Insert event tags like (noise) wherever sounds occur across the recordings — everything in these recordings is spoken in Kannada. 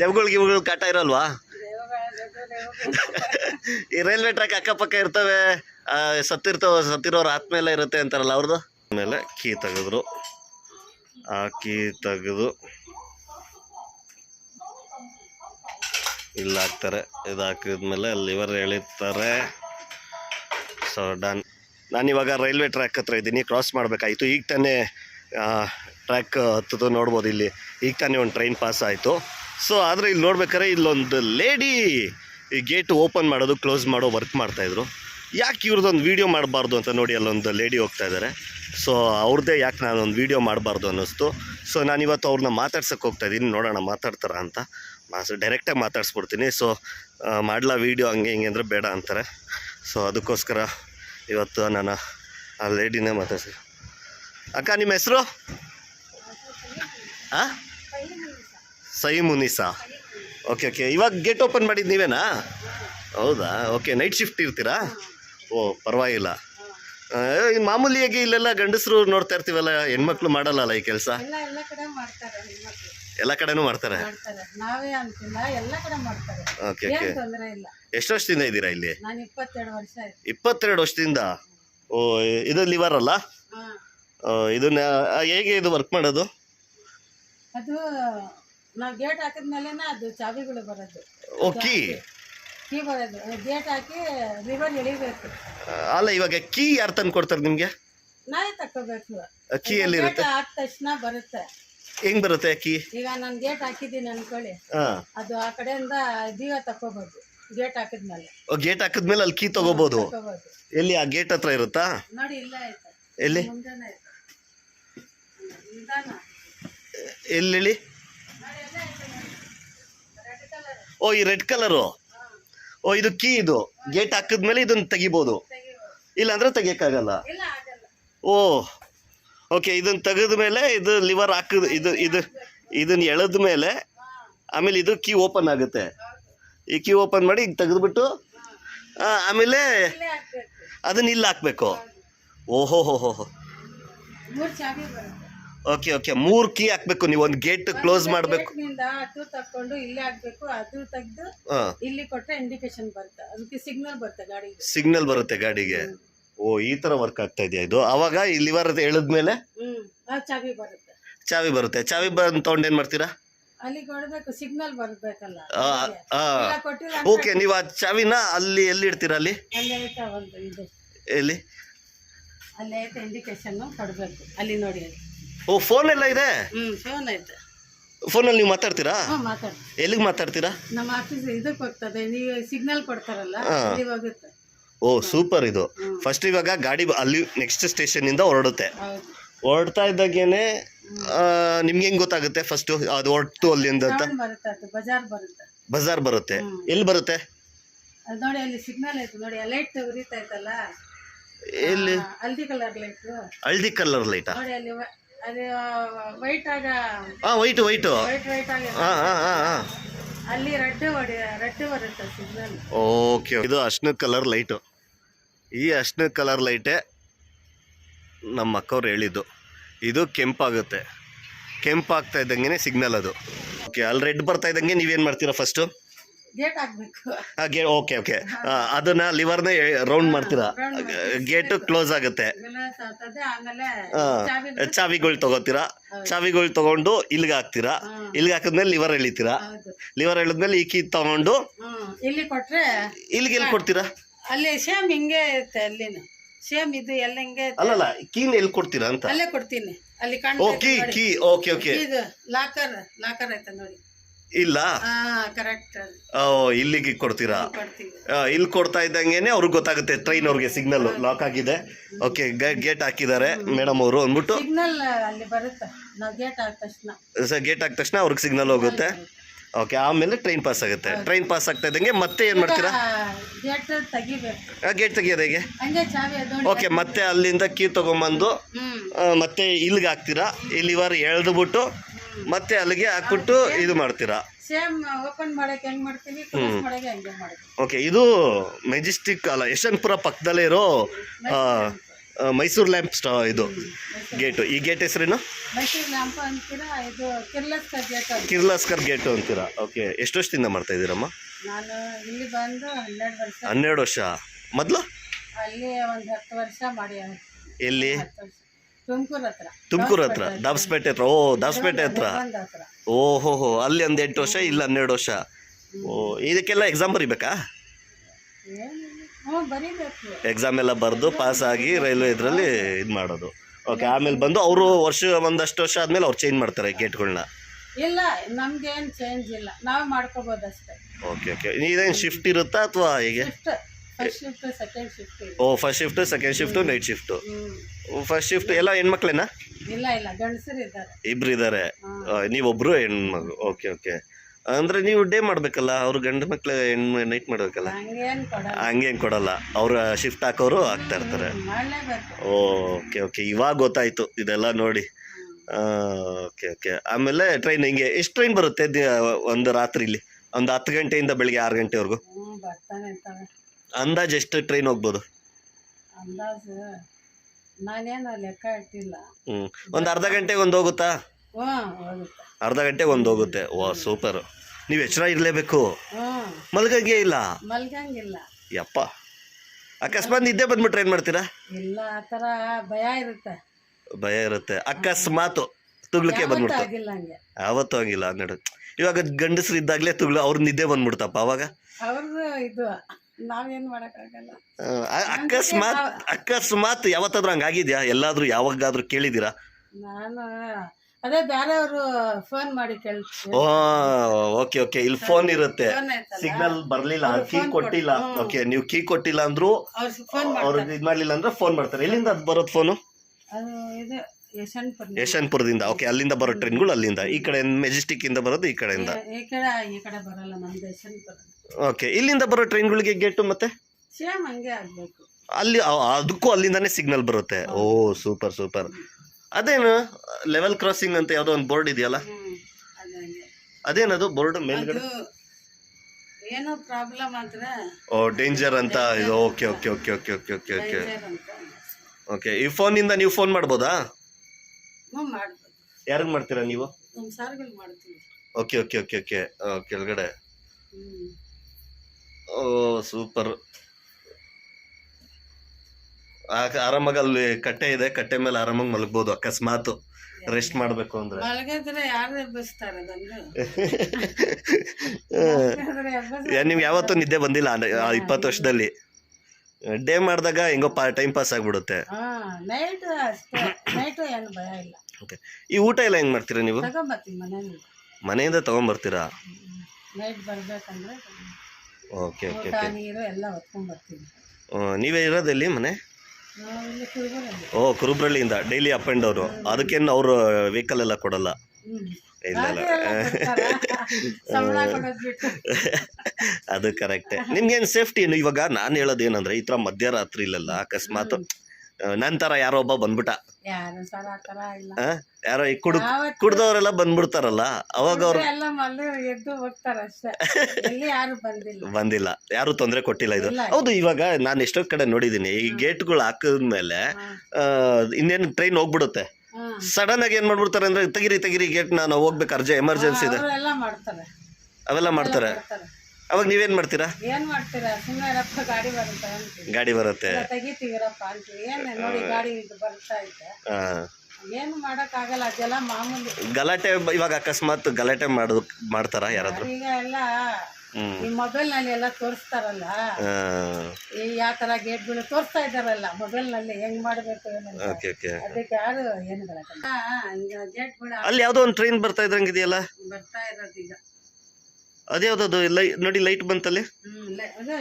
ದೆವ್ಗಳಿಗೆ ಗಿವ್ಗಳು ಕಾಟ ಇರಲ್ವಾ? ಈ ರೈಲ್ವೆ ಟ್ರ್ಯಾಕ್ ಅಕ್ಕಪಕ್ಕ ಇರ್ತವೆ ಸತ್ತಿರ್ತವ ಸತ್ತಿರೋರು ಆತ್ಮ ಎಲ್ಲ ಇರುತ್ತೆ ಅಂತಾರಲ್ಲ ಅವ್ರದ್ದು ಆಮೇಲೆ ಕೀ ತೆಗೆದ್ರು. ಆ ಕೀ ತೆಗೆದು ಇಲ್ಲಿ ಹಾಕ್ತಾರೆ. ಇದು ಹಾಕಿದ್ಮೇಲೆ ಲಿವರ್ ಎಳಿತಾರೆ. ಸೊ ಡನ್ ನಾನಿವಾಗ ರೈಲ್ವೆ ಟ್ರ್ಯಾಕ್ ಹತ್ರ ಇದ್ದೀನಿ. ಕ್ರಾಸ್ ಮಾಡಬೇಕಾಯ್ತು. ಈಗ ತಾನೇ ಟ್ರ್ಯಾಕ್ ಹತ್ತದು ನೋಡ್ಬೋದು ಇಲ್ಲಿ. ಈಗ ತಾನೇ ಒಂದು ಟ್ರೈನ್ ಪಾಸ್ ಆಯಿತು. ಸೊ ಆದರೆ ಇಲ್ಲಿ ನೋಡ್ಬೇಕಾದ್ರೆ ಇಲ್ಲೊಂದು ಲೇಡಿ ಈ ಗೇಟ್ ಓಪನ್ ಮಾಡೋದು ಕ್ಲೋಸ್ ಮಾಡೋ ವರ್ಕ್ ಮಾಡ್ತಾಯಿದ್ರು ಯಾಕೆ ಇವ್ರದ್ದೊಂದು ವೀಡಿಯೋ ಮಾಡಬಾರ್ದು ಅಂತ ನೋಡಿ ಅಲ್ಲೊಂದು ಲೇಡಿ ಹೋಗ್ತಾ ಇದ್ದಾರೆ ಸೊ ಅವ್ರದ್ದೇ ಯಾಕೆ ನಾನು ಒಂದು ವೀಡಿಯೋ ಮಾಡಬಾರ್ದು ಅನ್ನಿಸ್ತು. ಸೊ ನಾನಿವತ್ತು ಅವ್ರನ್ನ ಮಾತಾಡ್ಸೋಕೆ ಹೋಗ್ತಾ ಇದ್ದೀನಿ ನೋಡೋಣ, ಮಾತಾಡ್ತಾರ ಅಂತ. ಮಾಸ ಡೈರೆಕ್ಟಾಗಿ ಮಾತಾಡ್ಸ್ಬಿಡ್ತೀನಿ. ಸೊ ಮಾಡಲಾ ವೀಡಿಯೋ ಹಂಗೆ ಹಿಂಗೆ ಅಂದರೆ ಬೇಡ ಅಂತಾರೆ. ಸೊ ಅದಕ್ಕೋಸ್ಕರ ಇವತ್ತು ನಾನು ಆ ಲೇಡಿನೇ ಮಾತಾಡ್ಸಿ ಅಕ್ಕ, ನಿಮ್ಮ ಹೆಸರು? ಹಾಂ ಸೈ ಮುನಿಸಾ. ಓಕೆ ಓಕೆ ಇವಾಗ ಗೇಟ್ ಓಪನ್ ಮಾಡಿದ್ದು ನೀವೇನಾ? ಹೌದಾ? ಓಕೆ ನೈಟ್ ಶಿಫ್ಟ್ ಇರ್ತೀರಾ? ಓ ಪರವಾಗಿಲ್ಲ. ಮಾಮೂಲಿಯಾಗಿ ಇಲ್ಲೆಲ್ಲ ಗಂಡಸರು ನೋಡ್ತಾ ಇರ್ತೀವಲ್ಲ ಹೆಣ್ಮಕ್ಳು ಮಾಡಲ್ಲ ಈ ಕೆಲಸ? ಎಲ್ಲ ಕಡೆನೂ ಮಾಡ್ತಾರೆ? ಓಕೆ ಓಕೆ ಎಷ್ಟು ವರ್ಷದಿಂದ ಇದ್ದೀರಾ ಇಲ್ಲಿ? ಇಪ್ಪತ್ತೆರಡು ವರ್ಷದಿಂದ? ಓ ಇದು ಲಿವರ್ ಅಲ್ಲ ಇದನ್ನ ಹೇಗೆ ಇದು ವರ್ಕ್ ಮಾಡೋದು? ನಾವು ಗೇಟ್ ಹಾಕಿದ್ಮೇಲೆ ಅದು ಚಾವಿಗಳು ಬರೋದು. ಓ ಕೀ ಕೀ ಬರೋದು. ಗೇಟ್ ಹಾಕಿ ರಿವರ್ ಎಳಿಬೇಕು. ಅಲ್ಲ ಇವಾಗ ಕೀ ಯಾರು ತಂದು ಕೊಡ್ತಾರೆ ನಿಮಗೆ? ನಾವೇ ತಕ್ಕೋಬೇಕು. ಕೀ ಎಲ್ಲಿರುತ್ತೆ? ಗೇಟ್ ಹಾಕಿದ ತಕ್ಷಣ ಬರುತ್ತೆ. ಹೆಂಗ್ ಬರುತ್ತೆ ಕೀ? ಈಗ ನಾನು ಗೇಟ್ ಹಾಕಿದ್ದೀನಿ ಅನ್ಕೊಳ್ಳಿ. ಹಾ. ಅದು ಆ ಕಡೆಯಿಂದ ದೀವ ತಕ್ಕೋಬೋದು ಗೇಟ್ ಹಾಕಿದ್ಮೇಲೆ ಗೇಟ್ ಹಾಕಿದ್ಮೇಲೆ ಅಲ್ಲಿ ಕೀ ತಗೋಬೋದು? ತಕ್ಕೋಬೋದು. ಎಲ್ಲಿ ಆ ಗೇಟ್ ಹತ್ರ ಇರುತ್ತಾ? ನೋಡಿ ಇಲ್ಲ ಆಯ್ತು ಎಲ್ಲಿ? ಮುಂದೆನೇ ಆಯ್ತು ನಿಧಾನ. ಎಲ್ಲಿ ಹೇಳಿ ನೋಡಿ ಎಲ್ಲ ಆಯ್ತು ನೋಡಿ ರೆಡ್ ಕಲರ್ ಓ, ಈ ರೆಡ್ ಕಲರು. ಓ, ಇದು ಕೀ ಇದು. ಗೇಟ್ ಹಾಕಿದ್ಮೇಲೆ ಇದನ್ನ ತೆಗಿಬೋದು. ತೆಗಿಬೋದು ಇಲ್ಲ ಅಂದ್ರೆ ತೆಗಿಯಕ್ಕಾಗಲ್ಲ. ಓ, ಓಕೆ, ಇದನ್ನ ತೆಗೆದ ಮೇಲೆ ಇದು ಲಿವರ್ ಹಾಕಿದ, ಇದು ಇದು, ಇದನ್ನ ಎಳೆದ ಮೇಲೆ ಆಮೇಲೆ ಇದು ಕೀ ಓಪನ್ ಆಗುತ್ತೆ. ಈ ಕೀ ಓಪನ್ ಮಾಡಿ ಈಗ ತೆಗೆದ್ಬಿಟ್ಟು ಆಮೇಲೆ ಅದನ್ನ ಇಲ್ಲಿ ಹಾಕ್ಬೇಕು. ಓಹೋ ಹೋ ಹೋ ಓಕೆ ಓಕೆ ಮೂರು ಕೀ ಹಾಕ್ಬೇಕು. ನೀವು ಒಂದು ಗೇಟ್ ಕ್ಲೋಸ್ ಮಾಡಬೇಕು. ಅದು ತಕೊಂಡು ಇಲ್ಲೇ ಹಾಕ್ಬೇಕು. ಅದು ತೆಗ್ದು ಇಲ್ಲಿ ಕೊಟ್ಟರೆ ಇಂಡಿಕೇಶನ್ ಬರುತ್ತೆ. ಅದಕ್ಕೆ ಸಿಗ್ನಲ್ ಬರುತ್ತೆ ಗಾಡಿಗೆ. ಸಿಗ್ನಲ್ ಬರುತ್ತೆ ಗಾಡಿಗೆ. ಓ ಈ ತರ ವರ್ಕ್ ಆಗ್ತಾ ಇದೆಯಾ ಇದು? ಅವಾಗ ಇಲ್ಲಿ ಬರುತ್ತೆ ಎಳೆದ್ಮೇಲೆ ಹ್ಮ್. ಚಾವಿ ಬರುತ್ತೆ. ಚಾವಿ ಬರುತ್ತೆ. ಚಾವಿ ಬಂದು ತೊಗೊಂಡು ಏನು ಮಾಡ್ತೀರಾ? ಅಲ್ಲಿ ಕೊಡ್ಬೇಕು. ಸಿಗ್ನಲ್ ಬರ್ಬೇಕಲ್ಲ. ಓಕೆ ನೀವು ಆ ಚಾವಿನ ಅಲ್ಲಿ ಎಲ್ಲಿ ಇಡ್ತೀರಾ ಅಲ್ಲಿ? ಎಲ್ಲಿ? ಅಲ್ಲಿ ಇಂಡಿಕೇಶನ್ ಕೊಡ್ಬೇಕು. ಅಲ್ಲಿ ನೋಡಿ. ಓ ಫೋನ್ ಎಲ್ಲ ಇದೆ? ಹ್ಮ್ ಫೋನ್ ಐತೆ. ಫೋನಲ್ಲಿ ನೀವು ಮಾತಾಡ್ತೀರಾ? ಮಾತಾಡಿ ಎಲ್ಲಿಗೆ ಮಾತಾಡ್ತೀರಾ? ನಮ್ಮ ಆಫೀಸ್ ಇದಕ್ಕೆ ಹೋಗ್ತದೆ. ನೀವು ಸಿಗ್ನಲ್ ಕೊಡ್ತಾರಲ್ಲ ಹಾ. ಅಲ್ಲಿ ಹೋಗುತ್ತೆ. ಓ ಸೂಪರ್ ಇದು. ಫಸ್ಟ್ ಇವಾಗ ಗಾಡಿ ಬ- ಅಲ್ಲಿ ನೆಕ್ಸ್ಟ್ ಸ್ಟೇಷನಿಂದ ಹೊರಡುತ್ತೆ. ಹೌದು. ಹೊರಡ್ತಾ ಇದ್ದಾಗೇನೆ ನಿಮ್ಗೆ ಹೆಂಗ್ ಗೊತ್ತಾಗುತ್ತೆ ಫಸ್ಟ್ ಅದು ಹೊರಟು ಅಲ್ಲಿಂದ ಅಂತ? ಬರುತ್ತೆ ಅದು ಬಜಾರ್ ಬರುತ್ತೆ. ಬಜಾರ್ ಬರುತ್ತೆ. ಎಲ್ಲಿ ಬರುತ್ತೆ? ಅದು ನೋಡಿ ಅಲ್ಲಿ ಸಿಗ್ನಲ್ ಐತೆ ನೋಡಿ ಲೈಟ್ ಉರಿತಾ ಐತಲ್ಲ? ಎಲ್ಲಿ? ಆ, ಹಲ್ದಿ ಕಲರ್ ಲೈಟ್ ಹಳ್ದಿ ಕಲರ್ ಲೈಟಾ ನೋಡಿ ಅಲ್ಲಿ ವ- ಅದು ವೈಟ್ ಆಗ ಹಾ ವೈಟ್ ವೈಟು ವೈಟ್ ವೈಟ್ ಆಗ ಹಾ ಹಾ ಹಾ ಹಾ ಅಲ್ಲಿ ರೆಡ್ ಹೊಡಿ ರೆಡ್ ಬರುತ್ತೆ ಸಿಗ್ನಲ್ ಓಕೆ ಇದು ಅಶ್ನ ಕಲರ್ ಲೈಟು ಈ ಅಶ್ನ ಕಲರ್ ಲೈಟೇ ನಮ್ಮ ಅಕ್ಕವ್ರು ಹೇಳಿದ್ದು. ಇದು ಕೆಂಪಾಗುತ್ತೆ. ಕೆಂಪಾಗ್ತಾ ಇದ್ದಂಗೆ ಸಿಗ್ನಲ್ ಅದು. ಓಕೆ ಅಲ್ಲಿ ರೆಡ್ ಬರ್ತಾ ಇದ್ದಂಗೆ ನೀವೇನು ಮಾಡ್ತೀರಾ ಫಸ್ಟು ಗೇಟ್ ಹಾಕ್ಬೇಕು. ಹಾಗೆ ಓಕೆ ಓಕೆ ಅದನ್ನ ಲಿವರ್ನ ರೌಂಡ್ ಮಾಡ್ತೀರಾ? ಗೇಟ್ ಕ್ಲೋಸ್ ಆಗುತ್ತೆ. ಚಾವಿಗಳು ತಗೋತೀರಾ? ಚಾವಿಗಳು ತಗೊಂಡು ಇಲ್ಲಿಗೆ ಹಾಕ್ತೀರಾ. ಇಲ್ಲಿಗೆ ಹಾಕಿದ್ಮೇಲೆ ಲಿವರ್ ಎಳಿತೀರಾ? ಲಿವರ್ ಎಳೆದ್ಮೇಲೆ ಈ ಕೀ ತಗೊಂಡು ಇಲ್ಲಿ ಕೊಟ್ರೆ ಇಲ್ಲಿಗೆ ಎಲ್ಲಿ ಕೊಡ್ತೀರಾ? ಅಲ್ಲಿ ಸೇಮ್ ಹಿಂಗೆ ಇರುತ್ತೆ ಅಲ್ಲಿನ. ಸೇಮ್ ಇದು ಎಲ್ಲ ಹಿಂಗೆ. ಅಲ್ಲಲ್ಲ ಕೀನ್ ಎಲ್ಲಿ ಕೊಡ್ತೀರಾ ಅಂತ? ಅಲ್ಲೇ ಕೊಡ್ತೀನಿ. ಅಲ್ಲಿ ಕಾಣ್ ಕಾಣ್ತಾ ಕೀ ಕೀ ಓಕೆ ಓಕೆ ಇದು ಲಾಕರ್ ಲಾಕರ್ ಐತೆ ನೋಡಿ. ಇಲ್ಲ. ಓ ಇಲ್ಲಿಗೆ ಕೊಡ್ತೀರಾ? ಇಲ್ಲಿ ಕೊಡ್ತಾ ಇದ್ದಂಗೆ ಅವ್ರಿಗೆ ಗೊತ್ತಾಗುತ್ತೆ ಟ್ರೈನ್ ಅವ್ರಿಗೆ ಸಿಗ್ನಲ್ ಲಾಕ್ ಆಗಿದೆ. ಓಕೆ ಗೇಟ್ ಹಾಕಿದ್ದಾರೆ ಮೇಡಮ್ ಅವರು ಅಂದ್ಬಿಟ್ಟು. ನಾವು ಗೇಟ್ ಆದ ತಕ್ಷಣ. ಗೇಟ್ ಹಾಕಿದ ತಕ್ಷಣ ಅವ್ರಿಗೆ ಸಿಗ್ನಲ್ ಹೋಗುತ್ತೆ. ಓಕೆ ಆಮೇಲೆ ಟ್ರೈನ್ ಪಾಸ್ ಆಗುತ್ತೆ. ಟ್ರೈನ್ ಪಾಸ್ ಆಗ್ತಾ ಇದ್ದಂಗೆ ಮತ್ತೆ ಏನು ಮಾಡ್ತೀರಾ? ಗೇಟ್ ತೆಗಿಯೋದು ಹೇಗೆ? ಓಕೆ ಮತ್ತೆ ಅಲ್ಲಿಂದ ಕೀ ತೊಗೊಂಬಂದು ಮತ್ತೆ ಇಲ್ಲಿಗೆ ಹಾಕ್ತೀರಾ? ಇಲ್ಲಿ ಎಳೆದ್ಬಿಟ್ಟು ಮತ್ತೆ ಅಲ್ಲಿಗೆ ಹಾಕ್ಬಿಟ್ಟು ಇದು ಮಾಡ್ತೀರಾ? ಸೇಮ್ ಓಪನ್ ಮಾಡಕ್ಕೆ ಹೆಂಗ್ ಮಾಡ್ತೀವಿ ಕ್ಲೋಸ್ ಮಾಡಕ್ಕೆ ಹಂಗೆ ಮಾಡ್ತೀವಿ. ಓಕೆ ಇದು ಮೆಜೆಸ್ಟಿಕ್ ಅಲ್ಲ ಯಶವಂತಪುರ ಪಕ್ಕದಲ್ಲೇ ಇರೋ ಮೈಸೂರು ಲ್ಯಾಂಪ್ ಸ್ಟಾ ಇದು ಗೇಟು. ಈ ಗೇಟ್ ಹೆಸರೇನು? ಮೈಸೂರು ಲ್ಯಾಂಪ್ ಅಂತೀರಾ ಇದು ಕಿರ್ಲಸ್ಕರ್ ಗೇಟ್ ಅಂತ ಕಿರ್ಲಾಸ್ಕರ್ ಗೇಟು ಅಂತೀರಾ? ಓಕೆ ಎಷ್ಟು ವರ್ಷದಿಂದ ಮಾಡ್ತಾ ಇದ್ದೀರಮ್ಮ? ನಾನು ಇಲ್ಲಿ ಬಂದು ಹನ್ನೆರಡು ವರ್ಷ. ಹನ್ನೆರಡು ವರ್ಷ. ಮೊದಲು? ಅಲ್ಲಿ ಒಂದು ಹತ್ತು ವರ್ಷ ಮಾಡಿ ಎಲ್ಲಿ? ಹತ್ತು ವರ್ಷ. ತುಮಕೂರು ಹತ್ರ. ತುಮಕೂರು ಹತ್ರ? ದಾಬಸ್ಪೇಟೆ ಹತ್ರ? ಓ ದಾಸಪೇಟೆ ಹತ್ರ. ಓ ಹೋ ಅಲ್ಲಿ ಒಂದು ಎಂಟು ವರ್ಷ ಇಲ್ಲ ಹನ್ನೆರಡು ವರ್ಷ. ಓ ಇದಕ್ಕೆಲ್ಲ ಎಕ್ಸಾಮ್ ಬರೀಬೇಕು? ಎಕ್ಸಾಮ್ ಎಲ್ಲ ಬರೆದು ಪಾಸ್ ಆಗಿ ರೈಲ್ವೆ ಇದರಲ್ಲಿ ಇದು ಮಾಡೋದು. ಓಕೆ ಆಮೇಲೆ ಬಂದು ಅವರು ವರ್ಷ ಒಂದಷ್ಟು ವರ್ಷ ಆದಮೇಲೆ ಅವ್ರು ಚೇಂಜ್ ಮಾಡ್ತಾರೆ ಗೇಟ್ಗಳನ್ನ ಇಲ್ಲ ನಮ್ಗೇನು ಚೇಂಜ್ ಇಲ್ಲ. ನಾವು ಮಾಡ್ಕೋಬೋದು ಅಷ್ಟೇ ಓಕೆ ಓಕೆ ಇದೇನು ಶಿಫ್ಟ್ ಇರುತ್ತಾ ಅಥವಾ ಹೇಗೆ? ಓ first shift second shift night shift first shift ಎಲ್ಲ ಹೆಣ್ಮಕ್ಳೇನಾ? ಇಲ್ಲ ಇಲ್ಲ ಗಂಡಸರು ಇದ್ದಾರೆ. ಇಬ್ರು ಇದ್ದಾರೆ ನೀವೊಬ್ರು ಹೆಣ್ಮಗು ಓಕೆ ಓಕೆ. ಅಂದ್ರೆ ನೀವು ಡೇ ಮಾಡ್ಬೇಕಲ್ಲ ಅವ್ರು ಗಂಡು ಮಕ್ಳು ಹೆಣ್ಣು ನೈಟ್ ಮಾಡ್ಬೇಕಲ್ಲ? ಹಂಗೇನು ಕೊಡಲ್ಲ. ಅವ್ರ ಶಿಫ್ಟ್ ಹಾಕೋರು ಹಾಕ್ತಾ ಇರ್ತಾರೆ. Okay okay. ಇವಾಗ ಗೊತ್ತಾಯ್ತು ಇದೆಲ್ಲ ನೋಡಿ. Okay okay. ಆಮೇಲೆ ಟ್ರೈನ್ ಹಿಂಗೆ? ಎಷ್ಟು ಟ್ರೈನ್ ಬರುತ್ತೆ ಒಂದು ರಾತ್ರಿಲಿ? ಒಂದು ಹತ್ತು ಗಂಟೆಯಿಂದ ಬೆಳಿಗ್ಗೆ ಆರು ಗಂಟೆವರೆಗೂ? ಅಂದಾಜು ಎಷ್ಟು ಟ್ರೈನ್ ಹೋಗ್ಬೋದು? ಅಂದಾಜು ನಾನೇನು ಲೆಕ್ಕ ಇಟ್ಟಿಲ್ಲ. ಹ್ಞೂ ಒಂದು ಅರ್ಧ ಗಂಟೆಗೆ ಒಂದು ಹೋಗುತ್ತಾ? ಹ್ಞೂ ಹೋಗುತ್ತೆ. ಅರ್ಧ ಗಂಟೆಗೆ ಒಂದು ಹೋಗುತ್ತೆ. ವಾ ಸೂಪರ್ ನೀವು ಎಚ್ಚರ ಇರಲೇಬೇಕು? ಹ್ಞೂ ಮಲ್ಗಂಗೆ ಇಲ್ಲ? ಮಲ್ಗಂಗಿಲ್ಲ. ಯಪ್ಪ. ಅಕಸ್ಮಾತ್ ನಿದ್ದೆ ಬಂದ್ಬಿಟ್ರೆ ಏನು ಮಾಡ್ತೀರಾ? ಇಲ್ಲ ಆ ಥರ ಭಯ ಇರುತ್ತೆ. ಭಯ ಇರುತ್ತೆ. ಅಕಸ್ಮಾತ್ ತುಗ್ಲಿಕ್ಕೆ ಯಾವತ್ತೂ ಬಂದ್ಬಿಡ್ತಾರೆ ಆಗಿಲ್ಲ ಹಂಗೆ. ಯಾವತ್ತೂ ಹಂಗಿಲ್ಲ ಹನ್ನೆರಡು. ಇವಾಗ ಗಂಡಸರು ಇದ್ದಾಗಲೇ ತುಗ್ಲು ಅವ್ರ ನಿದ್ದೆ ಬಂದ್ಬಿಡ್ತಪ್ಪ ಅವಾಗ? ಅವ್ರದ್ದು ಇದು. ನಾವೇನು ಮಾಡೋಕ್ಕಾಗಲ್ಲ. ಅಕಸ್ಮಾತ್ ಅಕಸ್ಮಾತ್ ಯಾವತ್ತಾದ್ರೂ ಹಂಗಾಗಿದ್ಯಾ ಎಲ್ಲಾದ್ರೂ ಯಾವಾಗಾದ್ರೂ ಕೇಳಿದೀರಾ ನಾನು ಅದೇ ಬೇರೆಯವರು ಫೋನ್ ಮಾಡಿ ಕೇಳ್ತೀನಿ ಓಕೆ ಓಕೆ. ಇಲ್ಲಿ ಫೋನ್ ಇರುತ್ತೆ. ಸಿಗ್ನಲ್ ಬರ್ಲಿಲ್ಲ. ಕೀ ಕೊಟ್ಟಿಲ್ಲ. ಓಕೆ ನೀವು ಕೀ ಕೊಟ್ಟಿಲ್ಲ ಅಂದ್ರು ಅವ್ರು ಇದ್ ಮಾಡ್ಲಿಲ್ಲ ಅಂದ್ರೆ ಫೋನ್ ಮಾಡ್ತಾರೆ. ಎಲ್ಲಿಂದ ಅದು ಬರುತ್ತೆ ಫೋನು ಅದು ಇದು ಯಶವಂತಪುರ ಯಶವಂತಪುರದಿಂದ ಓಕೆ ಅಲ್ಲಿಂದ ಬರೋ ಟ್ರೈನ್ಗಳು ಅಲ್ಲಿಂದ. ಈ ಕಡೆ ಮೆಜೆಸ್ಟಿಕ್ ಇಂದ ಬರೋದು ಈ ಕಡೆಯಿಂದ. ಈ ಕಡೆ ಈ ಕಡೆ ಬರಲ್ಲ ನಮ್ದು ಯಶವಂತಪುರ ಓಕೆ ಇಲ್ಲಿಂದ ಬರೋ ಟ್ರೈನ್ಗಳಿಗೆ ಗೇಟು ಮತ್ತೆ? ಸೇಮ್ ಹಂಗೆ ಆಗ್ಬೇಕು. ಅಲ್ಲಿ ಅ- ಅದಕ್ಕೂ ಅಲ್ಲಿಂದಾನೇ ಸಿಗ್ನಲ್ ಬರುತ್ತೆ. ಓ ಸೂಪರ್ ಸೂಪರ್ ಅದೇನು ಲೆವೆಲ್ ಕ್ರಾಸಿಂಗ್ ಅಂತ ಯಾವುದೋ ಒಂದು ಬೋರ್ಡ್ ಇದೆಯಲ್ಲ? ಹ್ಮ್ ಅದು ಹಂಗೆ ಅದೇನದು ಬೋರ್ಡ್ ಮೇಲ್ಗಡೆ? ಅದು ಏನೋ ಪ್ರಾಬ್ಲಮ್ ಆದ್ರೆ ಓ ಡೇಂಜರ್ ಅಂತ. ಇದು okay okay okay okay okay okay okay ಅಂತ. ಓಕೆ ಈ ಫೋನಿಂದ ನೀವು ಫೋನ್ ಮಾಡ್ಬೋದಾ? ಹ್ಞೂ ಮಾಡ್ಬೋದು. ಯಾರಿಗೆ ಮಾಡ್ತೀರಾ ನೀವು? ನಮ್ಮ ಸಾರ್ಗಳು ಮಾಡ್ತೀವಿ. ಓಕೆ ಓಕೆ ಓಕೆ ಓಕೆ ಕೆಳಗಡೆ. ಹ್ಞೂ ಓ ಸೂಪರ್. ಆರಾಮಾಗಿ ಅಲ್ಲಿ ಕಟ್ಟೆ ಇದೆ ಕಟ್ಟೆ ಮೇಲೆ ಆರಾಮಾಗಿ ಮಲಗ್ಬೋದು ಅಕಸ್ಮಾತ್ ರೆಸ್ಟ್ ಮಾಡಬೇಕು ಅಂದ್ರೆ. ಮಲಗಿದ್ರೆ ಯಾರು ಎಬ್ಬಿಸ್ತಾರೆ ನೀವು (laughs) ಯಾವತ್ತೂ ನಿದ್ದೆ ಬಂದಿಲ್ಲ ಇಪ್ಪತ್ತು ವರ್ಷದಲ್ಲಿ. ಡೇ ಮಾಡಿದಾಗ ಹೆಂಗೋ ಟೈಮ್ ಪಾಸ್ ಆಗ್ಬಿಡುತ್ತೆ. ಹಾ ನೈಟ್ ಅಷ್ಟೇ. ನೈಟು ಏನು ಭಯ ಇಲ್ಲ. ಓಕೆ ಈ ಊಟ ಎಲ್ಲ ಹೆಂಗ್ ಮಾಡ್ತೀರಾ ನೀವು? ತಗೊಂಬರ್ತೀನಿ ಮನೆಯಿಂದ ತಗೊಂಬರ್ತೀರಾ? ನೈಟ್ ಬರ್ಬೇಕಂದ್ರೆ ಓಕೆ ಓಕೆ ಊಟ ಓಕೆ ನೀರು ಎಲ್ಲ ಹೊತ್ಕೊಂಡ್ಬರ್ತೀನಿ ನೀವೇ ಇರೋದಲ್ಲಿ ಮನೆ? ನಾವು ಇಲ್ಲಿ ಕುರುಬರಲ್ಲಿ ಓ ಕುರುಬ್ರಳ್ಳಿಯಿಂದ ಡೈಲಿ ಅಪ್ ಆ್ಯಂಡ್ ಡೌನು ಅದಕ್ಕೇನು ಅವರು ವೆಹಿಕಲ್ ಎಲ್ಲ ಕೊಡಲ್ಲ? ಇಲ್ಲ (laughs) ಸಂಬಳ ಅದು ಕರೆಕ್ಟೇ ನಿಮ್ಗೇನು ಸೇಫ್ಟಿ ಏನು? ಇವಾಗ ನಾನು ಹೇಳೋದೇನಂದ್ರೆ ಈ ಥರ ಮಧ್ಯರಾತ್ರಿಲೆಲ್ಲ ಅಕಸ್ಮಾತ್ ಥರ ಯಾರೋ ಒಬ್ಬ ಬಂದ್ಬಿಟ್ಟ. ಯಾರು ಆ ಈ ಕುಡ್ ಆವತ್ತು ಕುಡ್ದವರೆಲ್ಲ ಬಂದ್ಬಿಡ್ತಾರಲ್ಲ ಅವಾಗ ಅವ್ರು ಎಲ್ಲ ಮಲ್ಲು ಎದ್ದು ಹೋಗ್ತಾರೆ ಅಷ್ಟೇ. (laughs) ಎಲ್ಲಿ ಯಾರು ಬಂದಿಲ್ಲ. ಬಂದಿಲ್ಲ. ಯಾರು ತೊಂದರೆ ಕೊಟ್ಟಿಲ್ಲ ಇದು. ಇಲ್ಲ. ಹೌದು ಇವಾಗ ನಾನು ಎಷ್ಟೋ ಕಡೆ ನೋಡಿದ್ದೀನಿ ಈ ಗೇಟ್ಗಳು ಹಾಕಿದ್ಮೇಲೆ ಹಾ. ಇನ್ನೇನು ಟ್ರೈನ್ ಹೋಗ್ಬಿಡುತ್ತೆ. ಹಾ. ಸಡನ್ ಆಗಿ ಏನ್ ಮಾಡ್ಬಿಡ್ತಾರೆ ಅಂದ್ರೆ ತೆಗಿರಿ ತೆಗಿರಿ ಗೇಟ್ ನಾನು ಹೋಗ್ಬೇಕು ಅರ್ಜೆ ಎಮರ್ಜೆನ್ಸಿ ಇದೆ. ಅವರೆಲ್ಲ ಮಾಡ್ತಾರೆ. ಅವೆಲ್ಲ ಮಾಡ್ತಾರೆ. ಮಾಡ್ತಾರೆ. ಅವಾಗ ನೀವೇನ್ ಮಾಡ್ತೀರಾ? ಏನ್ ಮಾಡ್ತೀರಾ? ಸುಮ್ಮನೆ ಇರಪ್ಪ ಗಾಡಿ ಬರುತ್ತೆ ಅಂತೀವಿ. ಗಾಡಿ ಬರುತ್ತೆ. ಇಲ್ಲ, ತೆಗಿತೀವಿರಪ್ಪ ಅಂತೀವಿ. ಏನ್ ನೋಡಿ ಗಾಡಿ ಇದು ಬರ್ತಾ ಐತೆ ಆ, ಏನು ಮಾಡಕ್ ಆಗಲ್ಲ ಅದೆಲ್ಲ ಮಾಮೂಲಿ. ಗಲಾಟೆ ಬ- ಇವಾಗ ಅಕಸ್ಮಾತ್ ಗಲಾಟೆ ಮಾಡು ಮಾಡ್ತಾರಾ ಯಾರಾದ್ರೂ? ಈಗ ಎಲ್ಲ ಹ್ಮ್. ಈ ಮೊಬೈಲ್ನಲ್ಲಿ ಎಲ್ಲ ತೋರಿಸ್ತಾರಲ್ಲ ಈ ಯಾವ ತರ ಗೇಟ್ಗಳು ತೋರಿಸ್ತಾ ಇದಾರಲ್ಲ ಮೊಬೈಲ್ನಲ್ಲಿ ಹೆಂಗ್ ಮಾಡ್ಬೇಕು ಏನಂತ. Okay okay. ಅದಕ್ಕೆ ಯಾರು ಏನು. ಹಾ, ಈಗ ಗೇಟ್ಗಳು ಅಲ್ಲಿ ಯಾವ್ದೋ ಒಂದು ಟ್ರೈನ್ ಬರ್ತಾ ಇದ್ರಂಗಿದೆಯಲ್ಲ ಬರ್ತಾ ಇರೋದು ಈಗ. ಅದ್ಯಾವ್ದದು ಲೈ ನೋಡಿ ಲೈಟ್ ಬಂತಲ್ಲಿ?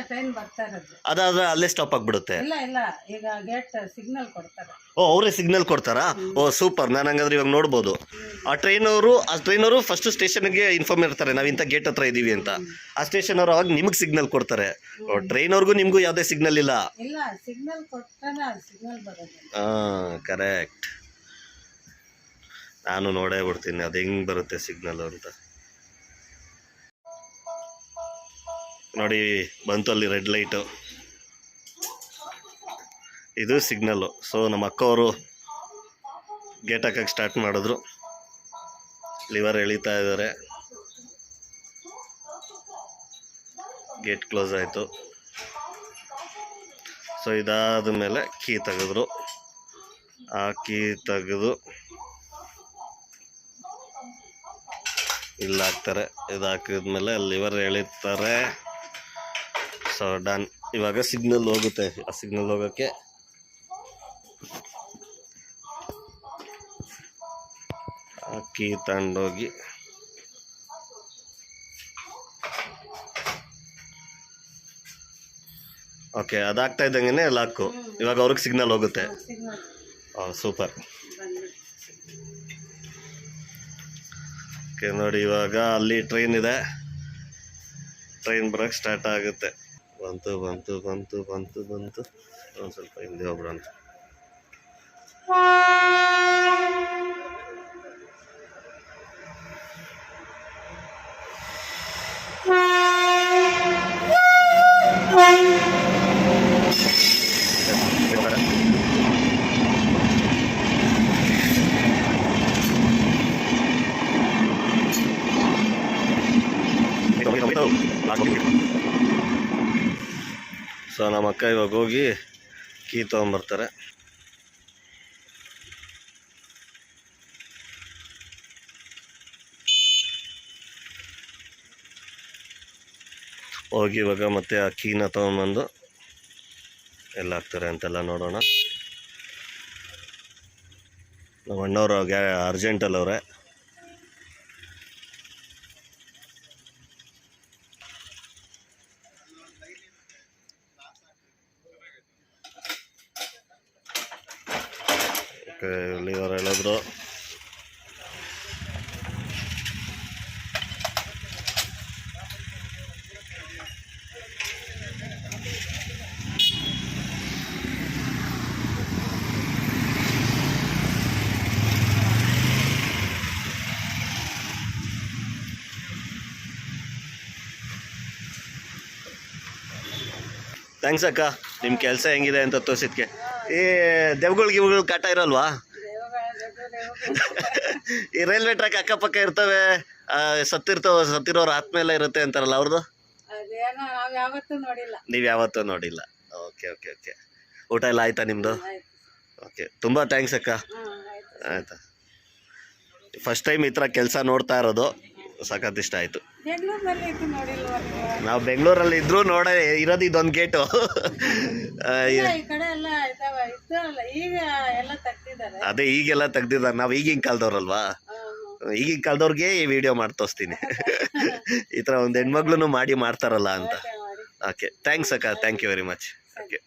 ಟ್ರೈನ್ ಬರ್ತಾ ಇರೋದು. ಅದಾದ್ರೆ ಅಲ್ಲೇ ಸ್ಟಾಪ್ ಆಗ್ಬಿಡುತ್ತೆ. ಇಲ್ಲ ಇಲ್ಲ ಈಗ ಗೇಟ್ ಸಿಗ್ನಲ್ ಕೊಡ್ತಾರೆ. ಓ ಅವರೇ ಸಿಗ್ನಲ್ ಕೊಡ್ತಾರಾ? ಓ ಸೂಪರ್ ನಾನು ಹಂಗಾದ್ರೆ ಇವಾಗ ನೋಡ್ಬೋದು. ಆ ಟ್ರೈನ್ ಅವರು ಆ ಟ್ರೈನ್ ಅವರು ಫಸ್ಟ್ ಸ್ಟೇಷನ್ಗೆ ಇನ್ಫಾರ್ಮ್ ಇರ್ತಾರೆ ನಾವು ಇಂಥ ಗೇಟ್ ಹತ್ರ ಇದೀವಿ ಅಂತ. ಆ ಸ್ಟೇಷನ್ ಅವರು ಅವಾಗ ನಿಮಗೆ ಸಿಗ್ನಲ್ ಕೊಡ್ತಾರೆ. ಟ್ರೈನ್ ಅವ್ರಿಗೂ ನಿಮಗೂ ಯಾವುದೇ ಸಿಗ್ನಲ್ ಇಲ್ಲ. ಇಲ್ಲ ಸಿಗ್ನಲ್ ಕೊಟ್ಟಾನೆ ಅದು ಸಿಗ್ನಲ್ ಬರೋದು ಹಾಂ ಕರೆಕ್ಟ್ ನಾನು ನೋಡೇ ಬಿಡ್ತೀನಿ ಅದು ಹೆಂಗೆ ಬರುತ್ತೆ ಸಿಗ್ನಲ್ ಅಂತ. ನೋಡಿ ಬಂತು ಅಲ್ಲಿ ರೆಡ್ ಲೈಟು. ಇದು ಸಿಗ್ನಲ್ಲು. ಸೊ, ನಮ್ಮ ಅಕ್ಕವರು ಗೇಟ್ ಹಾಕಕ್ಕೆ ಸ್ಟಾರ್ಟ್ ಮಾಡಿದ್ರು. ಲಿವರ್ ಎಳಿತಾ ಇದ್ದಾರೆ. ಗೇಟ್ ಕ್ಲೋಸ್ ಆಯಿತು. ಸೊ, ಇದಾದ ಮೇಲೆ ಕೀ ತೆಗೆದ್ರು. ಆ ಕೀ ತೆಗೆದು ಇಲ್ಲಿ ಹಾಕ್ತಾರೆ ಇದು ಲಿವರ್ ಎಳಿತಾರೆ. ಸೊ ಡನ್ ಇವಾಗ ಸಿಗ್ನಲ್ ಹೋಗುತ್ತೆ. ಆ ಸಿಗ್ನಲ್ ಹೋಗೋಕ್ಕೆ. ಅಕ್ಕಿ ತಗೊಂಡೋಗಿ ಓಕೆ ಅದಾಗ್ತಾ ಇದ್ದಂಗೆ ಲಾಕು ಇವಾಗ ಅವ್ರಿಗೆ ಸಿಗ್ನಲ್ ಹೋಗುತ್ತೆ. ಸೂಪರ್ ಓಕೆ ನೋಡಿ, ಇವಾಗ ಅಲ್ಲಿ ಟ್ರೈನ್ ಇದೆ. ಟ್ರೈನ್ ಬರೋಕ್ಕೆ ಸ್ಟಾರ್ಟ್ ಆಗುತ್ತೆ. ಬಂತು ಬಂತು ಬಂತು ಬಂತು ಬಂತು. ಒಂದು ಸ್ವಲ್ಪ ಹಿಂದೆ ಹೋಗ್ಬಿಡೋಣ. ಸೊ ನಮ್ಮ ಅಕ್ಕ ಇವಾಗ ಹೋಗಿ ಕೀ ತೊಗೊಂಬರ್ತಾರೆ. ಹೋಗಿ ಇವಾಗ ಮತ್ತೆ ಆ ಕೀನ ತೊಗೊಂಬಂದು ಎಲ್ಲ ಹಾಕ್ತಾರೆ ಅಂತೆಲ್ಲ ನೋಡೋಣ. ನಮ್ಮ ಅಣ್ಣವರು ಗ್ಯಾ ಅರ್ಜೆಂಟಲ್ಲವ್ರೆ ಲಿವರ್ ಹೇಳಿದ್ರು ಥ್ಯಾಂಕ್ಸ್ ಅಕ್ಕ. ನಿಮ್ಮ ಕೆಲಸ ಹೆಂಗಿದೆ ಅಂತ ತೋರಿಸಿದ್ಕೆ. ಈ ದೆವ್ಗಳು ಇವುಗಳು ಕಾಟ ಇರಲ್ವಾ? ಈ ರೈಲ್ವೆ ಟ್ರ್ಯಾಕ್ ಅಕ್ಕಪಕ್ಕ ಇರ್ತವೆ ಸತ್ತಿರ್ತವ ಸತ್ತಿರೋರ ಆತ್ಮ ಎಲ್ಲ ಇರುತ್ತೆ ಅಂತಾರಲ್ಲ ಅವ್ರದ್ದು ನಾವು ಯಾವತ್ತೂ ನೋಡಿಲ್ಲ. ನೀವು ಯಾವತ್ತೂ ನೋಡಿಲ್ಲ. Okay okay okay. ಊಟ ಎಲ್ಲ ಆಯ್ತಾ ನಿಮ್ಮದು ಓಕೆ. ತುಂಬ ಥ್ಯಾಂಕ್ಸ್ ಅಕ್ಕ. ಆಯ್ತಾ. ಫಸ್ಟ್ ಟೈಮ್ ಈ ಥರ ಕೆಲಸ ನೋಡ್ತಾ ಇರೋದು. ಸಖತ್ ಇಷ್ಟ ಆಯಿತು ನಾವ್? ಬೆಂಗಳೂರಲ್ಲಿ ಇದ್ರೂ ನೋಡ ಇರೋದು ಇದೊಂದು ಗೇಟು ಅದೇ ಈಗೆಲ್ಲ ತೆಗ್ದಿದ್ದಾರೆ. ನಾವು ಈಗಿನ ಕಾಲದವ್ರಲ್ವಾ? ಈಗಿನ ಕಾಲದವ್ರಿಗೆ ಈ ವಿಡಿಯೋ ಮಾಡಿ ತೋರಿಸ್ತೀನಿ ಈ ಥರ ಒಂದು ಹೆಣ್ಮಗ್ಳು ಮಾಡಿ ಮಾಡ್ತಾರಲ್ಲ ಅಂತ. ಓಕೆ ಥ್ಯಾಂಕ್ಸ್ ಅಕ್ಕ. Thank you very much okay